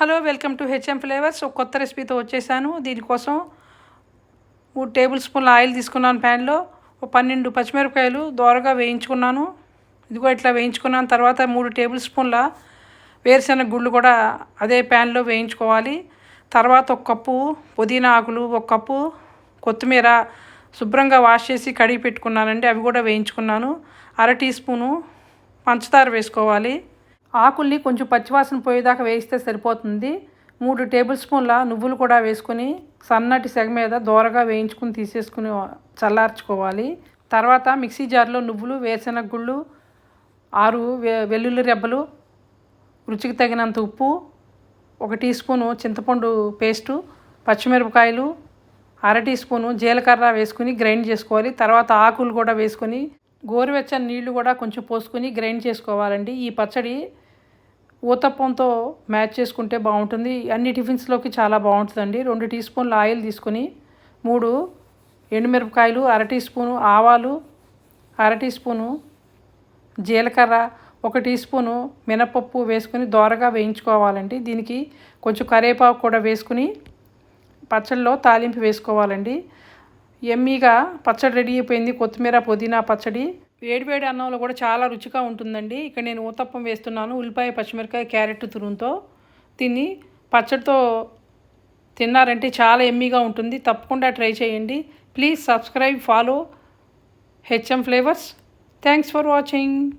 Hello welcome to HM flavours. ఒక కొత్త రెసిపీతో వచ్చేసాను. దీనికోసం మూడు టేబుల్ స్పూన్ల ఆయిల్ తీసుకున్నాను ప్యాన్లో. ఒక పన్నెండు పచ్చిమిరపకాయలు దోరగా వేయించుకున్నాను. ఇదిగో ఇట్లా వేయించుకున్నాను. తర్వాత మూడు టేబుల్ స్పూన్ల వేరుశెనగ గుళ్ళు కూడా అదే ప్యాన్లో వేయించుకోవాలి. తర్వాత ఒక కప్పు పుదీనా ఆకులు ఒక కప్పు కొత్తిమీర శుభ్రంగా వాష్ చేసి కడిగి పెట్టుకున్నానండి. అవి కూడా వేయించుకున్నాను. అర టీ స్పూను పంచదార వేసుకోవాలి. ఆకుల్ని కొంచెం పచ్చివాసన పోయేదాకా వేయిస్తే సరిపోతుంది. మూడు టేబుల్ స్పూన్ల నువ్వులు కూడా వేసుకొని సన్నటి సెగ మీద దోరగా వేయించుకుని తీసేసుకుని చల్లార్చుకోవాలి. తర్వాత మిక్సీ జార్లో నువ్వులు వేరుశెనగ గుళ్ళు ఆరు వెల్లుల్లి రెబ్బలు రుచికి తగినంత ఉప్పు ఒక టీ స్పూను చింతపండు పేస్టు పచ్చిమిరపకాయలు అర టీ స్పూను జీలకర్ర వేసుకుని గ్రైండ్ చేసుకోవాలి. తర్వాత ఆకులు కూడా వేసుకొని గోరువెచ్చని నీళ్ళు కూడా కొంచెం పోసుకొని గ్రైండ్ చేసుకోవాలండి. ఈ పచ్చడి ఊతప్పంతో మ్యాచ్ చేసుకుంటే బాగుంటుంది. అన్ని టిఫిన్స్లోకి చాలా బాగుంటుందండి. రెండు టీ స్పూన్ల ఆయిల్ తీసుకొని మూడు ఎండుమిరపకాయలు అర టీ స్పూను ఆవాలు అర టీ స్పూను జీలకర్ర ఒక టీ స్పూను మినపప్పు వేసుకుని దోరగా వేయించుకోవాలండి. దీనికి కొంచెం కరివేపాకు కూడా వేసుకుని పచ్చడిలో తాలింపు వేసుకోవాలండి. ఎమ్మీగా పచ్చడి రెడీ అయిపోయింది. కొత్తిమీర పుదీనా పచ్చడి. వేడివేడి అన్నంలో కూడా చాలా రుచిగా ఉంటుందండి. ఇక్కడ నేను ఊతప్పం వేస్తున్నాను ఉల్లిపాయ పచ్చిమిరకాయ క్యారెట్ తురుముతో తిని పచ్చడితో తిన్నారంటే చాలా ఎమ్మీగా ఉంటుంది. తప్పకుండా ట్రై చేయండి. Please subscribe follow HM flavours. Thanks for watching.